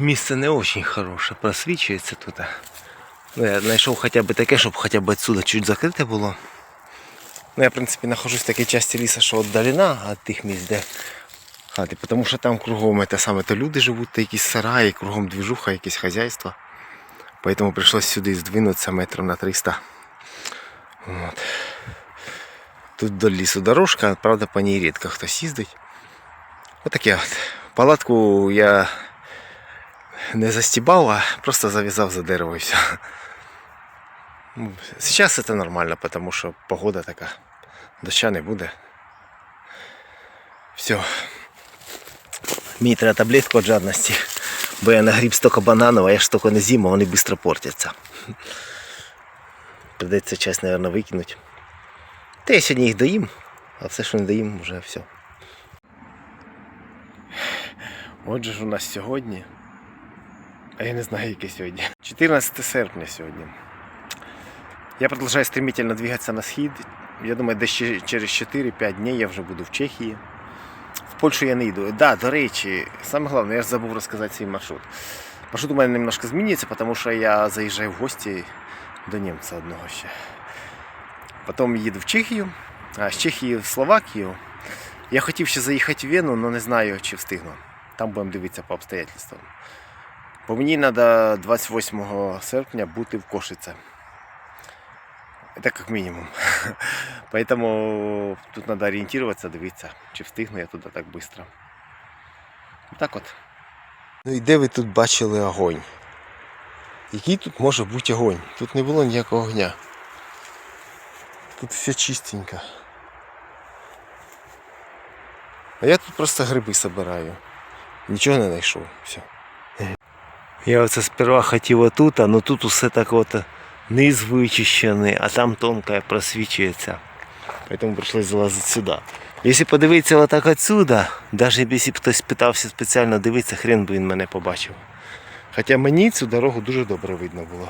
Місце не дуже хороше, просвічується тут. Ну, я знайшов хоча б таке, щоб хоча б відсюди чуть закрите було. Ну, я, в принципі, нахожусь в такій часті лісу, що віддалена від тих місць, де хати, тому що там кругом те саме, то люди живуть, то якісь сараї, кругом двіжуха, якісь хазяйства. Поэтому прийшлось сюди здвинутися метрів на 300. От. Тут до лісу дорожка, правда, по ній рідко хтось їздить. Отаке от. Палатку я не застібав, а просто зав'язав за дерево і все. Ну, Сейчас это нормально, потому що погода така. Доща не буде. Все. Мені треба таблетку від жадності. Бо я нагріб стільки бананів, а я ж стільки не з'їм, вони швидко портяться. Придеться часть, мабуть, викинути. Та я сьогодні їх доїм, а все, що не доїм, вже все. Отже ж у нас сьогодні. А я не знаю, яке сьогодні. 14 серпня сьогодні. Я продовжую стремительно двигатися на схід. Я думаю, десь через 4-5 днів я вже буду в Чехії. В Польщу я не йду. Да, до речі, саме головне, я ж забув розказати свій маршрут. Маршрут у мене немножко змінюється, тому що я заїжджаю в гості до німця одного ще. Потім їду в Чехію, а з Чехії в Словакію. Я хотів ще заїхати в Вену, але не знаю, чи встигну. Там будемо дивитися по обстоятельствам. Бо мені треба 28 серпня бути в Кошице. Это как минимум. Поэтому тут надо ориентироваться, дивитися, чи встигну я туди так швидко. Так от. Ну і де ви тут бачили огонь? Який тут може бути огонь? Тут не було ніякого огня. Тут все чистенько. А я тут просто гриби собираю. Нічого не знайшов. Все. Я оце сперва хотів отут, а ну тут усе так от низ вичищений, а там тонко просвічується. Поэтому прийшлось залазити сюди. Якщо подивитися отак отсюда, навіть якщо б хтось питався спеціально дивитися, хрен би він мене побачив. Хоча мені цю дорогу дуже добре видно було.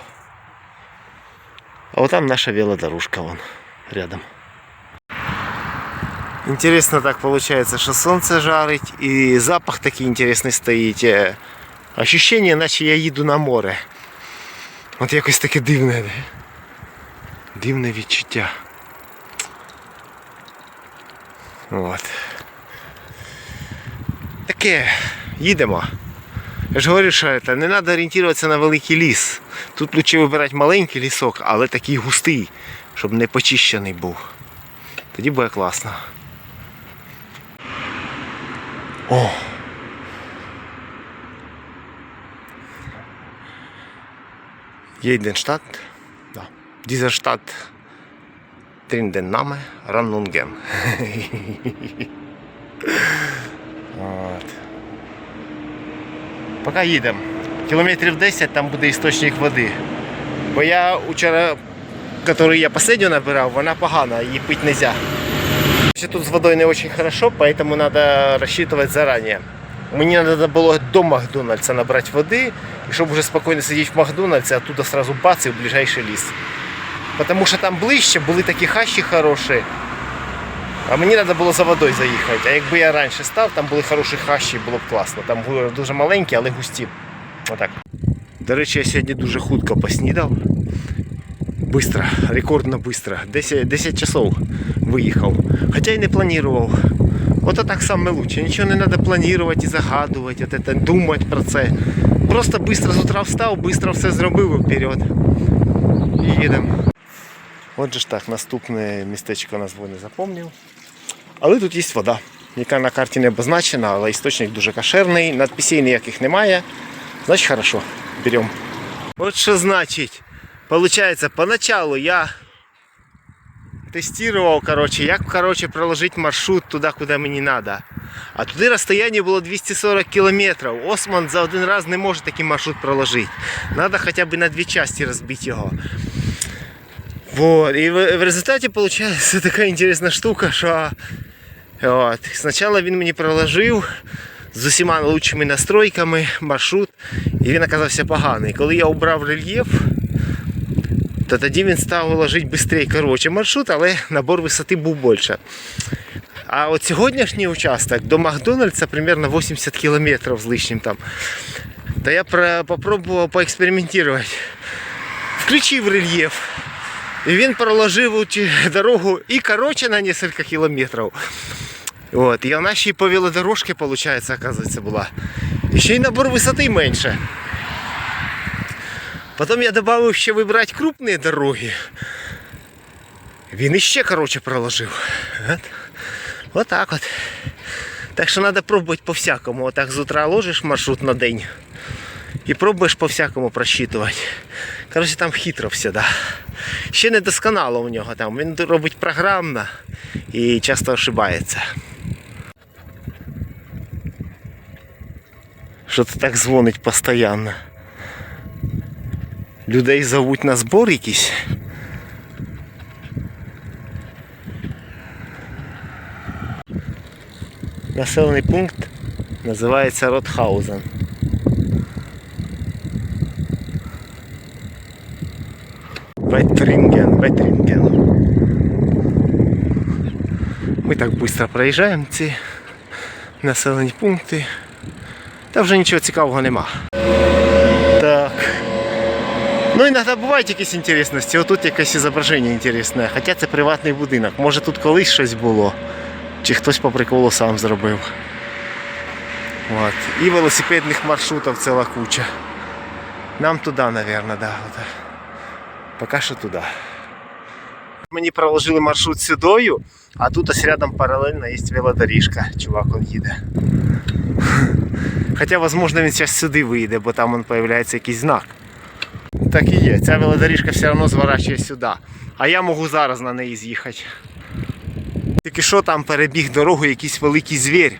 А отам наша велодорожка вон рядом. Интересно так получается, что солнце жарить и запах такий интересний стоїть. Ощущение, наче я їду на море. От якось таке дивне. не? Дивне відчуття. От. Таке, їдемо. Я ж говорю, що це, не треба орієнтуватися на великий ліс. Тут краще вибирати маленький лісок, але такий густий, щоб не почищений був. Тоді буде класно. О! Єйденштадт. Да. Den Name Rannungen. От. Поки їдемо. Кілометрів 10 там буде істочник води. Бо я вчора, який я останню набирав, вона погана, її пити не можна. Тут з водою не дуже хорошо, поэтому надо рассчитывать заранее. Мені треба було до Макдональдса набрати води, і щоб вже спокійно сидіти в Макдональдсі, а туди сразу бац і в ближайший ліс. Тому що там ближче були такі хащі хороші. А мені треба було за водою заїхати. А якби я раніше став, там були хороші хащі, було б класно. Там були дуже маленькі, але густі. Отак. До речі, я сьогодні дуже хутко поснідав. Быстро, рекордно быстро. 10, 10 часов виїхав. Хоча й не планував. Ото так саме лучше. Нічого не треба планувати і загадувати, от это, думати про це. Просто швидко з утра встав, швидко все зробив і вперед. І їдемо. Отже ж так, наступне містечко назву не запомнив. Але тут є вода, яка на карті не обозначена, але істочник дуже кошерний, надписей ніяких немає. Значить хорошо, беремо. От що значить. Получается, поначалу я тестував, короче, як короче, проложити маршрут туди, куди мені треба. А туди розстояння було 240 кілометрів. Осман за один раз не може такий маршрут проложити. Треба хоча б на дві частини розбити його. Вот. І в, результаті виходить така інтересна штука, що от, спочатку він мені проложив з усіма лучшими настройками маршрут, і він оказався поганий. Коли я убрав рельєф, то тоді він став ложити швидше коротше маршрут, але набор висоти був більше. А от сьогоднішній участок до Макдональдса примерно 80 кілометрів з лишнім там. Да я про, попробував поекспериментувати. Включив рельєф. І він проложив дорогу і короче на кілька кілометрів. От, і вона ще й по велодорожці, виходить, була. І ще й набор висоти менше. Потім я додав ще вибрати крупні дороги. Він іще короче проложив. От. Вот так от. Так що треба пробувати по-всякому. Отак з утра ложиш маршрут на день і пробуєш по-всякому просчитувати. Коротше, там хитро все, да. Ще не досконало у нього там. Він робить програмно і часто ошибається. Що це так дзвонить постійно. Людей зовуть на збор якийсь. Населений пункт називається Ротхаузен. Ветрінген, Ветрінген. Ми так швидко проїжджаємо ці населені пункти. Та вже нічого цікавого нема. Ну іноді бувають якісь інтересності. Отут якесь зображення інтересне. Хоча це приватний будинок. Може тут колись щось було. Чи хтось по приколу сам зробив. От. І велосипедних маршрутів ціла куча. Нам туди, мабуть, да. Поки що туди. Мені проложили маршрут сюдою, а тут ось рядом паралельно є велодоріжка. Чувак он їде. Хоча, можливо, він зараз сюди вийде, бо там он появляється якийсь знак. Так і є. Ця велодоріжка все одно зворачує сюди. А я можу зараз на неї з'їхати. Тільки що там перебіг дорогу якийсь великий звір.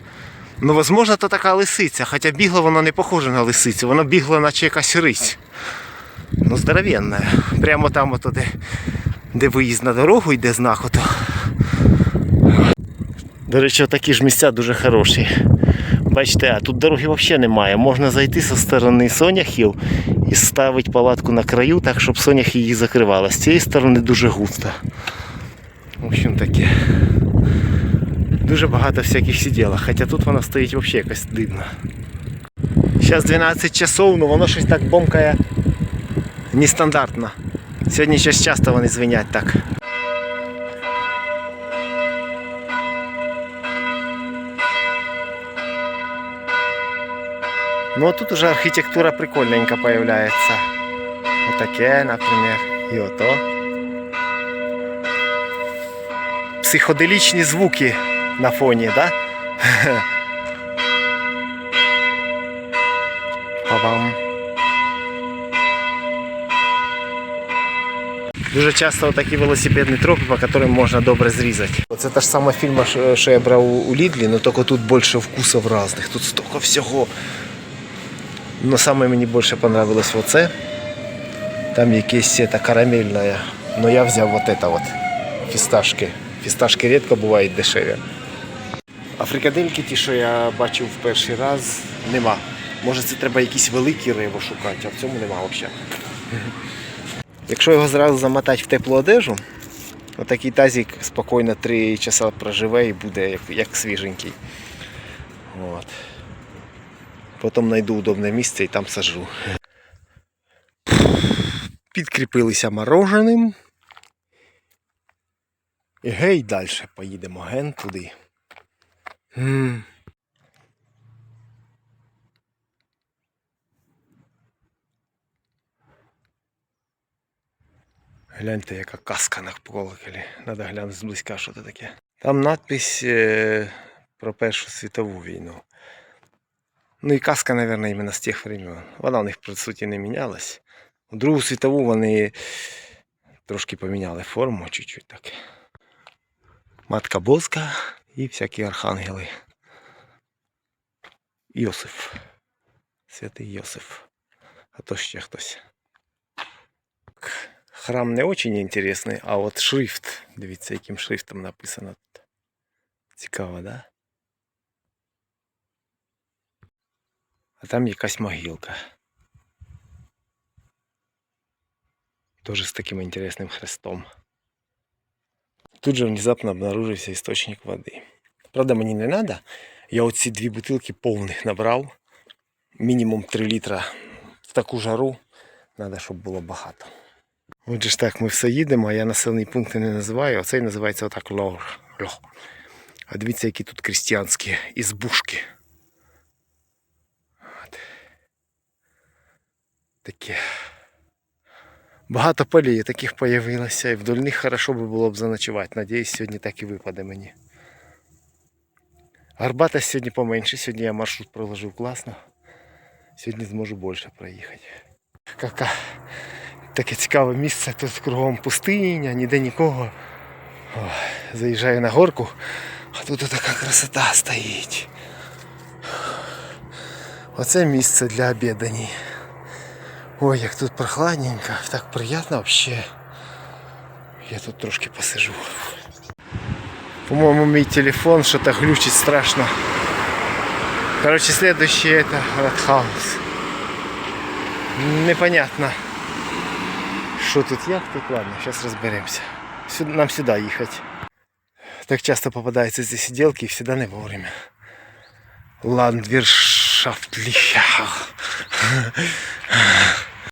Ну, можливо, то така лисиця, хоча бігло воно не похоже на лисицю, воно бігло наче якась рись. Ну, здоровенна. Прямо там, ото, де, де виїзд на дорогу йде знак. Ото. До речі, такі ж місця дуже хороші. Бачите, а тут дороги взагалі немає. Можна зайти зі сторони соняхів і ставити палатку на краю, так, щоб соняхи її закривали. З цієї сторони дуже густо. В общем таке. Дуже багато всяких сиділок, хоча тут вона стоїть взагалі якось дивно. Зараз 12 часов, ну воно щось так бомкає нестандартно. Сьогодні щось часто вони звенять так. Ну а тут уже архітектура прикольненька появляється. Отаке, наприклад, і ото. Психоделічні звуки на фоні, да? Па-бам. Дуже часто такі велосипедні тропи, по яким можна добре зрізати. Це та ж сама фільма, що я брав у Лідлі, але тільки тут більше вкусів різних. Тут стільки всього. Но саме мені більше понравилось оце. Там якесь це карамельне. Но я взяв вот это вот. Фісташки. Фісташки рідко бувають дешеві. А фрикадельки ті, що я бачив в перший раз, нема. Може це треба якісь великі риби шукати, а в цьому нема взагалі. Якщо його зразу замотати в теплу одежу, отакий тазик спокійно 3 часа проживе і буде як, як свіженький. От. Потім знайду удобне місце і там сажу. Підкріпилися мороженим. І гей далі поїдемо ген туди. Гляньте, яка каска на колоколі. Треба глянути зблизька, що це таке. Там надпись е, про Першу світову війну. Ну і каска, мабуть, іменно з тих времен. Вона у них, по суті, не мінялась. У Другу світову вони трошки поміняли форму, чуть-чуть так. Матка Боска і всякі архангели. Йосиф. Святий Йосиф. А то ще хтось. Храм не очень інтересний, а от шрифт. Дивіться, яким шрифтом написано тут. Цікаво, да? А там якась могилка. Тоже з таким інтересним хрестом. Тут же внезапно обнаружився істочник води. Правда, мені не треба. Я оці дві бутилки повних набрав. мінімум 3 літра в таку жару. Треба, щоб було багато. Отже ж так, ми все їдемо, а я населений пункт не називаю, а цей називається отак Лор. А дивіться, які тут крістіанські ізбушки. Таке. Багато полів таких появилося, і вдоль них хорошо би було б заночувати. Надіюсь, сьогодні так і випаде мені. Гарбата сьогодні поменше, сьогодні я маршрут проложив класно. Сьогодні зможу більше проїхати. Кака. Таке цікаве місце, тут кругом пустиня, ніде нікого. Ой, заїжджаю на горку, а тут така красота стоїть. Оце місце для обідані. Ой, як тут прохладненько, так приємно взагалі. Я тут трошки посижу. По-моему, мой телефон что-то глючит страшно. Короче, следующее это Радхаус. Непонятно, что тут як тут. Ладно, сейчас разберемся. Сюда, нам сюда ехать. Так часто попадаются эти сиделки и всегда не вовремя. Ландвіршафтліха.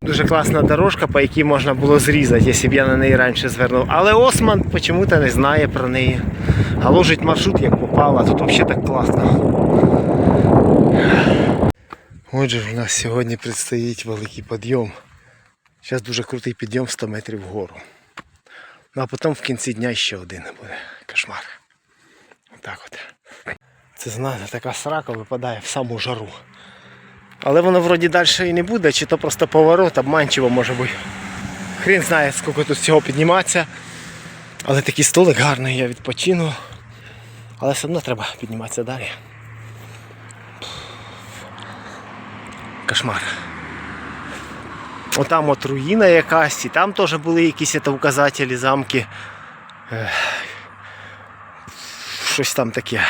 Дуже класна дорожка, по якій можна було зрізати, якщо б я на неї раніше звернув. Але Осман чомусь не знає про неї. А ложить маршрут як попало, тут взагалі так класно. Отже, у нас сьогодні предстоїть великий підйом. Зараз дуже крутий підйом 100 метрів вгору. Ну а потім в кінці дня ще один буде. Кошмар. Отак от. Це знаєте, така срака випадає в саму жару. Але воно вроді далі і не буде, чи то просто поворот, обманчиво може бути. Хрін знає, скільки тут всього підніматися. Але такий столик гарний, я відпочину. Але все одно треба підніматися далі. Кошмар. Отам от руїна якась, і там теж були якісь указателі, замки. Щось там таке.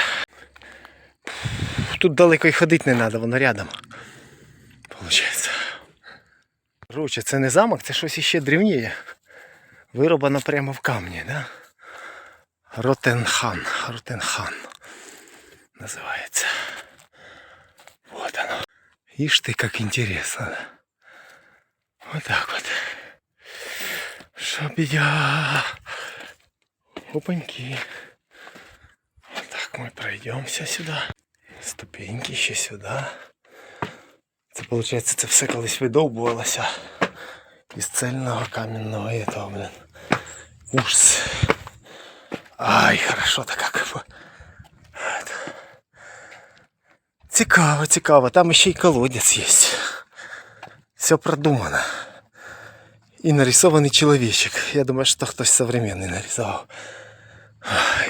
Тут далеко й ходити не треба, воно рядом. Получається. Короче, це не замок, це щось іще древніє. Вироблено прямо в камні, да? Ротенхан. Ротенхан. Називається. Вот оно. Ишь ты, как интересно. да? Вот так вот. Шабия. Опаньки. Вот так мы пройдемся сюда. Ступеньки ще сюди. Це виходить, це все колись видовбувалося із цельного кам'яного этого, блин. Ужас. Ай, хорошо так как. бы. Вот. Цікаво, цікаво. Там ще й колодець є. Все продумано. І нарисований чоловічок. Я думаю, що хтось современний нарисував.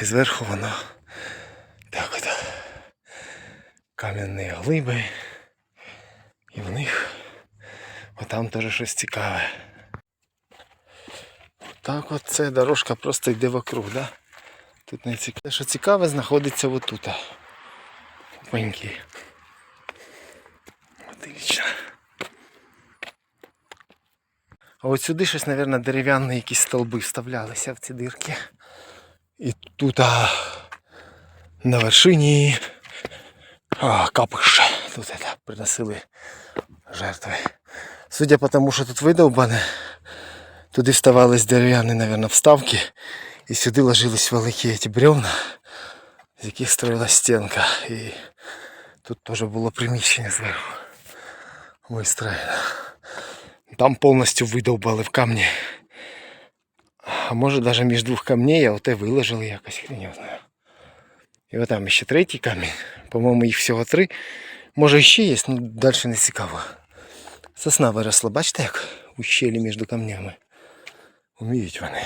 І зверху воно так от. Кам'яні глиби. І в них отам теж щось цікаве. Так от це дорожка просто йде вокруг, да? Тут не цікаве. Що цікаве знаходиться отут. Пеньки. Отлично. А от сюди щось, мабуть, дерев'яні якісь столби вставлялися в ці дирки. І тут на вершині а, капиш. Тут это, приносили жертви. Судя по тому, що тут видовбане, туди вставались дерев'яні, мабуть, вставки. І сюди ложились великі ці бревна, з яких строїлась стінка. І тут теж було приміщення зверху вистроєно. Там повністю видовбали в камні. А може навіть між двох камней, а оте виложили якось хрень його знає. І отам ще третій камінь. По-моєму, їх всього три. Може ще є, але далі не цікаво. Сосна виросла, бачите, як у щелі між камнями. Уміють вони.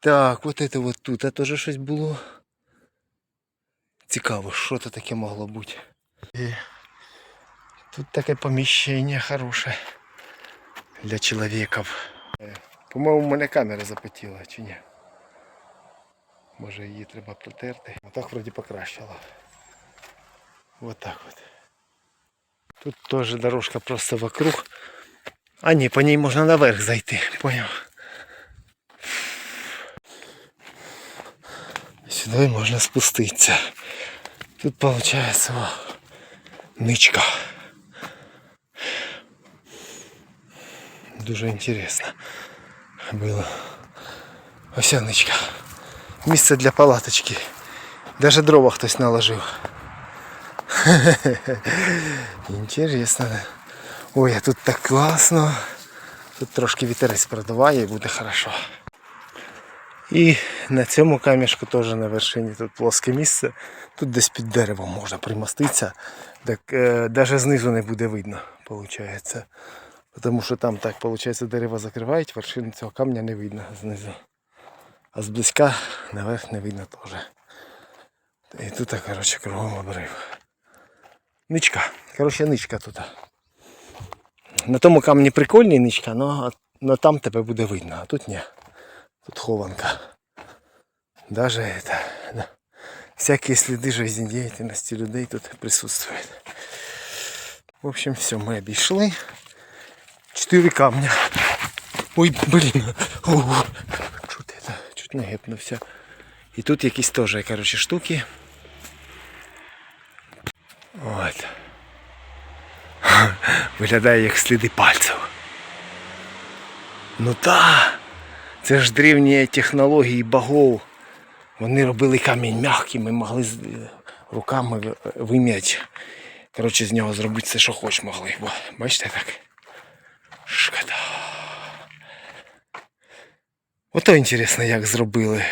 Так, от це от тут. А теж щось було. Цікаво, що це таке могло бути. І тут таке поміщення хороше для чоловіків. Е, По-моєму, у мене камера запотіла, чи ні? Може її треба протерти. Отак вроді покращила. Вот так вот. Тут тоже дорожка просто вокруг. А не, по ней можно наверх зайти, понял? Сюда можно спуститься. Тут получается о, нычка. Дуже інтересно було. Осяничка. Місце для палаточки. Даже дрова хтось наложив. Інтересно. Ой, а тут так класно. Тут трошки вітерець продуває і буде хорошо. І на цьому камішку теж на вершині тут плоске місце. Тут десь під деревом можна примоститися. Так е, навіть знизу не буде видно, виходить. Тому що там так, виходить, дерева закривають, вершини цього камня не видно знизу А зблизька наверх не видно теж. І тут, коротше, кругом обрив. Ничка. Коротше, ничка тут. На тому камні прикольні ничка, але, но там тебе буде видно, а тут ні. Тут хованка. Даже это, да. всякие следы жизнедеятельности людей тут присутствуют. В общем, все, мы обошли. Четыре камня. Ой, блин. Ого. Чуть не гепнувся. І тут якісь теж, короче, штуки. От. Виглядає як сліди пальців. Ну та, це ж древні технології богов. Вони робили камінь м'яким і могли е, руками ви- вим'яти. Коротше, з нього зробити все, що хоч могли. Бо, бачите так? Шкода. Ото інтересно, як зробили.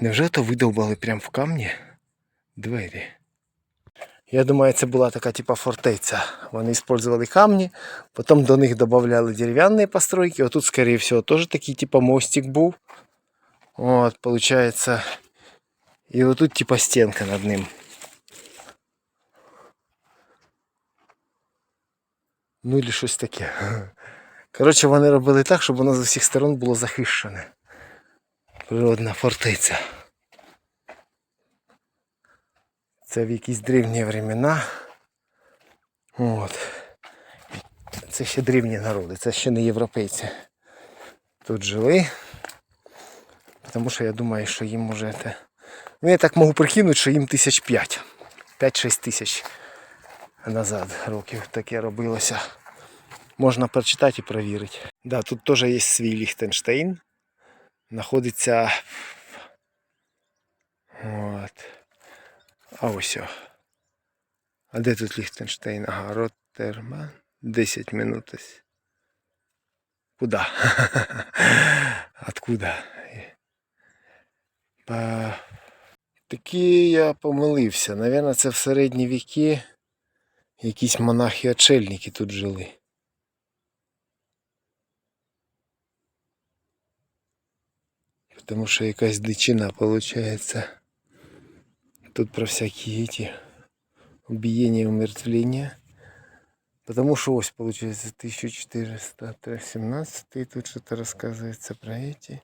Невже то видовбали прямо в камні двері? Я думаю, це була така типа фортеця. Вони використовували камні, потім до них додавали дерев'яні постройки. Отут, скоріше всього, теж такий типа мостик був. От, получается. І отут типа стінка над ним. Ну или щось таке. Коротше, вони робили так, щоб воно з усіх сторон було захищене. Природна фортеця. Це в якісь древні времена. От. Це ще древні народи, це ще не європейці. Тут жили. Тому що я думаю, що їм може це. Ну я так можу прикинути, що їм тисяч п'ять. 5-6 тисяч назад років таке робилося. Можна прочитати і перевірити. Да, тут теж є свій Ліхтенштейн. Знаходиться. От. А ось. о. А де тут Ліхтенштейн? Ага, Роттерман. 10 минут ось. Куда? Откуда? Па... Таки я помилився. Навірно, це в середні віки якісь монахи-очельники тут жили. Тому що якась дичина виходить. Тут про всякі эти убиения, умертвления. Потому что ось получается 1417 и тут что-то рассказывается про эти.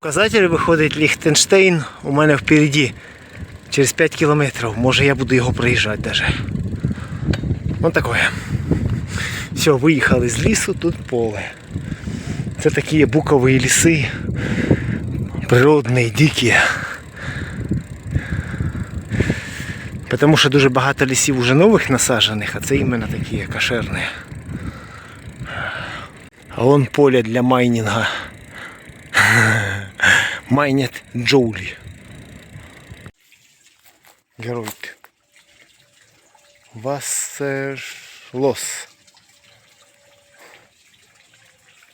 Указатель виходить Ліхтенштейн у мене впереді. Через 5 кілометрів. Може я буду його проїжджати даже. Ось таке. Все, виїхали з лісу, тут поле. Це такі букові ліси. Природні, дикі. Тому що дуже багато лісів уже нових насаджених, а це іменно такі кошерні. А вон поле для майнінга. Майнят джоулі. Героїк. Васелос.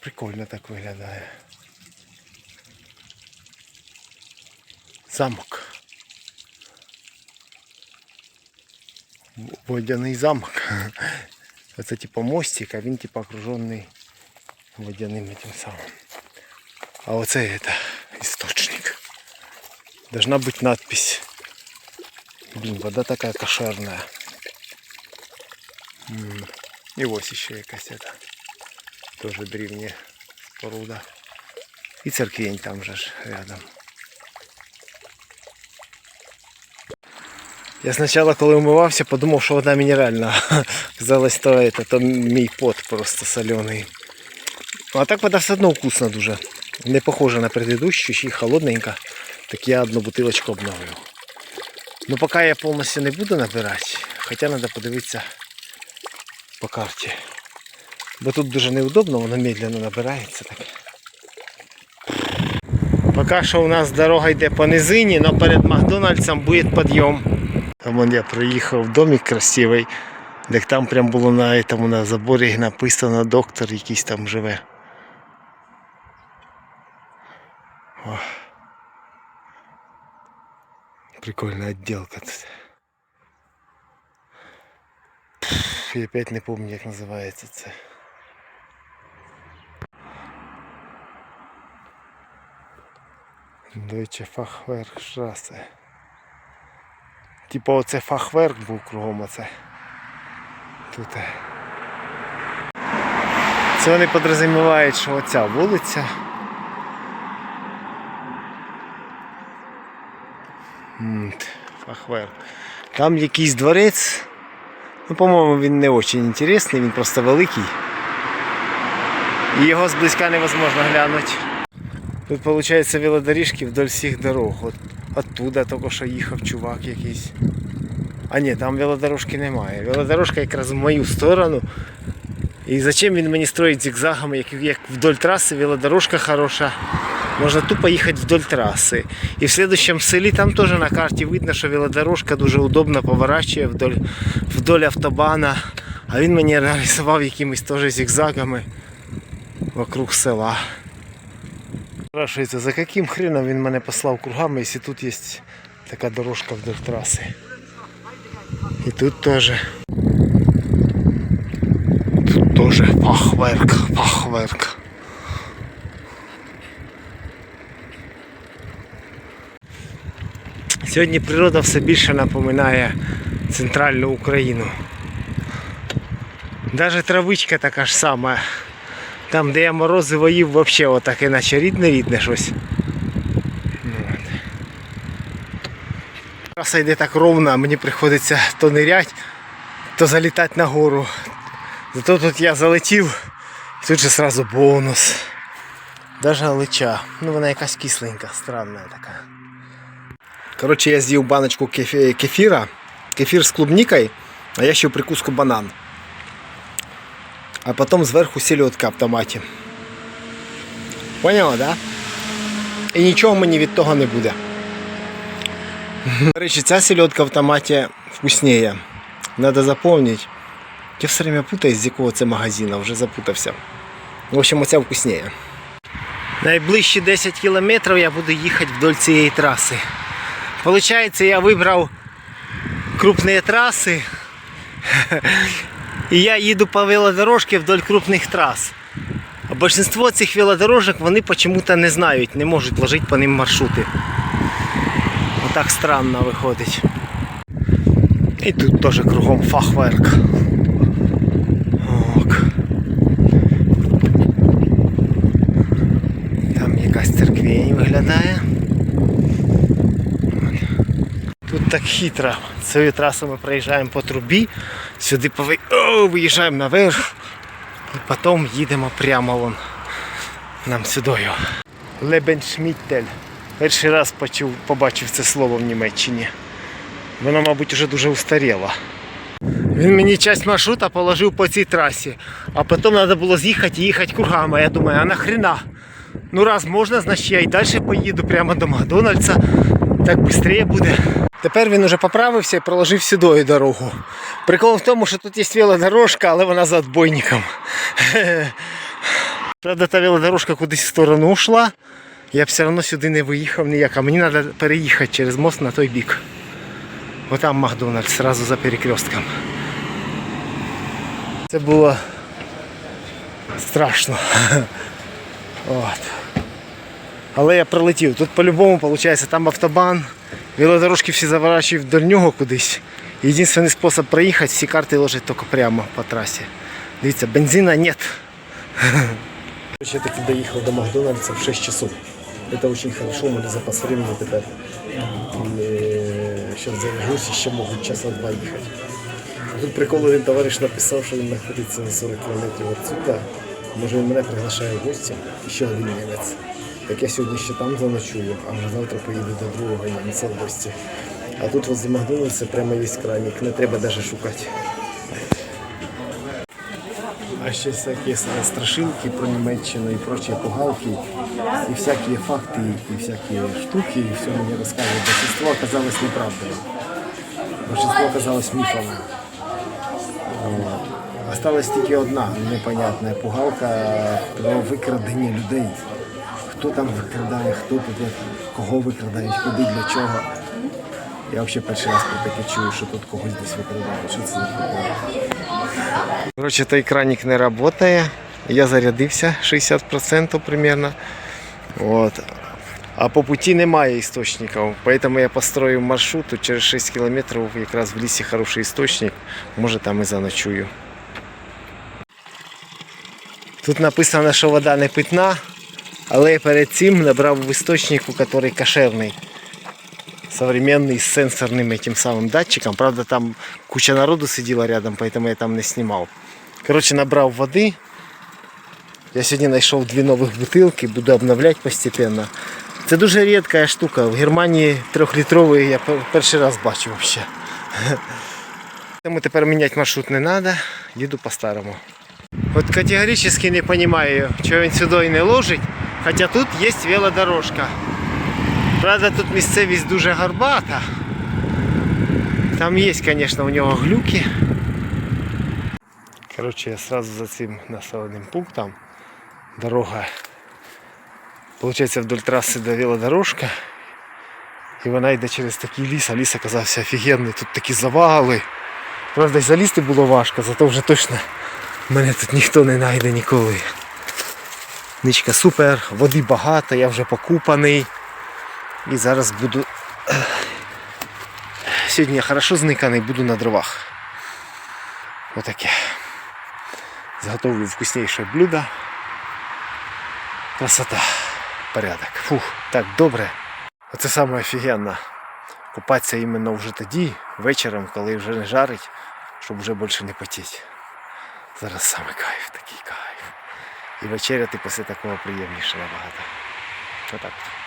Прикольно так виглядає. Замок. В- Водяний замок. Це типа мостик, а він типа окружений водяним этим самым. А оце это источник. Должна быть надпись. Блин, вода такая кошерная. М, І ось ще якась это. Тоже древняя споруда. І церквень там же ж рядом. Я спочатку, коли умивався, подумав, що вода мінеральна. Казалось, то, это, то мій пот просто солений. А так вода все одно вкусна дуже. Не похожа на предыдущу, ще й холодненька. Так я одну бутилочку обновив. Ну поки я повністю не буду набирати, хоча треба подивитися, по карті. Бо тут дуже неудобно, воно медленно набирається так. Поки що у нас дорога йде по низині, але перед Макдональдсом буде підйом. Там я проїхав домик красивий, де там прям було на, этому, на заборі написано доктор якийсь там живе. О. Прикольна відділка тут. Я опять не пам'ятаю, як називається це. Deutsche Fachwerkstraße. Типа оце фахверк був кругом оце. Тут. Це вони підрозумівають, що оця вулиця. Фахверк. Там якийсь дворець. Ну, по-моєму, він не дуже інтересний, він просто великий. І його зблизька невозможно глянути. Тут виходить велодоріжки вдоль всіх дорог. От оттуда тільки що їхав чувак якийсь. А ні, там велодорожки немає. Велодорожка якраз в мою сторону. І зачем він мені строїть зигзагами, як, як вдоль траси велодорожка хороша. Можна тупо їхати вдоль траси. І в следующем селі там теж на карті видно, що велодорожка дуже удобно поворачує вдоль, вдоль автобана. А він мені нарисував якимись теж зигзагами вокруг села. Спрашується, за яким хреном він мене послав кругами, якщо тут є така дорожка вдоль траси. І тут теж. Тут теж фахверк, фахверк. Сьогодні природа все більше напоминає центральну Україну. Навіть травичка така ж сама. Там, де я морозиво їв, взагалі отак іначе рідне-рідне щось. Ну. Траса йде так ровно, мені приходиться то нирять, то залітати на гору. Зато тут я залетів, тут же сразу бонус. Даже лича. Ну вона якась кисленька, странна така. Коротше, я з'їв баночку кефі- кефіра, кефір з клубникою, а я ще в прикуску банан. А потом зверху селедка в томаті. Поняла, да? І нічого мені від того не буде. До речі, ця селедка в томаті вкусніє. Надо запомнити. Я все время путаюсь, з якого це магазину, вже запутався. В общем, оця вкусніє. Найближчі 10 кілометрів я буду їхати вдоль цієї траси. Получається, я вибрав крупні траси. І я їду по велодорожці вдоль крупних трас. А большинство цих велодорожок вони почему-то не знають, не можуть ложити по ним маршрути. Отак странно виходить. І тут теж кругом фахверк. Ок. Там якась церквінь виглядає. Тут так хитро. Цією трасою ми проїжджаємо по трубі, сюди пови... О, виїжджаємо наверх і потім їдемо прямо вон нам сюдою. Лебеншміттель. Перший раз почув, побачив це слово в Німеччині. Воно, мабуть, вже дуже устаріло. Він мені часть маршрута положив по цій трасі, а потім треба було з'їхати і їхати кругами. Я думаю, а нахрена? Ну раз можна, значить я і далі поїду прямо до Макдональдса. Так швидше буде. Тепер він уже поправився і проложив сюди дорогу. Прикол в тому, що тут є велодорожка, але вона за отбойником. Правда, та велодорожка кудись в сторону йшла. Я все одно сюди не виїхав ніяк, а мені треба переїхати через мост на той бік. Отам Макдональдс, одразу за перекрестком. Це було страшно. От. Але я прилетів. Тут по-любому, виходить, там автобан, велодорожки всі заворачують вдоль нього кудись. Єдиний спосіб проїхати, всі карти ложать тільки прямо по трасі. Дивіться, бензина нет. Я таки доїхав до Макдональдса в 6 часов. Это очень хорошо, у мене запас времени тепер. Зараз загружусь, ще можуть часа два їхати. Тут прикол один товариш написав, що він знаходиться за 40 км відсюди. Може він мене приглашає в гості, ще один німець. Так я сьогодні ще там заночую, а вже завтра поїду до другого німця в гості. А тут возле Макдональдса прямо є кранік, не треба навіть шукати. А ще всякі страшилки про Німеччину і прочі пугалки, і всякі факти, і всякі штуки, і все мені розказують. Большинство оказалось неправдою. Большинство оказалось міфами. Осталась тільки одна непонятна пугалка про викрадення людей. Хто там викрадає, хто тут, кого викрадають, куди, для чого. Я взагалі перший раз про таке чую, що тут когось десь викрадають. Що це за? Той краник не работає. Я зарядився 60% примерно. Вот. А по пути немає істочників, поэтому я построїв маршрут через 6 кілометрів, якраз в лісі хороший істочник, може там і заночую. Тут написано, що вода не питна, але я перед цим набрав в істочнику, який кошерний. Современный с сенсорным этим самым датчиком. Правда, там куча народу сидела рядом, поэтому я там не снимал. Короче, набрав води. Я сьогодні знайшов дві нових бутилки, буду обновляти постепенно. Це дуже рідка штука. В Германії трьохлітровий я пер- перший раз бачу взагалі. Тому тепер міняти маршрут не треба, їду по-старому. От категорично не розумію, чого він сюди не ложить, хоча тут є велодорожка. Правда, тут місцевість дуже горбата. Там є, звісно, у нього глюки. Коротше, я сразу за цим населеним пунктом. Дорога. Получається, вдоль траси до велодорожка. І вона йде через такий ліс, а ліс оказався офігенний. Тут такі завали. Правда, й залізти було важко, зато вже точно мене тут ніхто не знайде ніколи. Нічка супер, води багато, я вже покупаний. І зараз буду. Сьогодні я хорошо зниканий, буду на дровах. Отаке. Зготовлю вкусніше блюдо. Красота. Порядок. Фух, так добре. Оце саме офігенно. Купатися іменно вже тоді, вечором, коли вже не жарить, щоб вже більше не потіти. Зараз саме кайф, такий кайф. І вечеряти після такого приємніше набагато. Отак. от.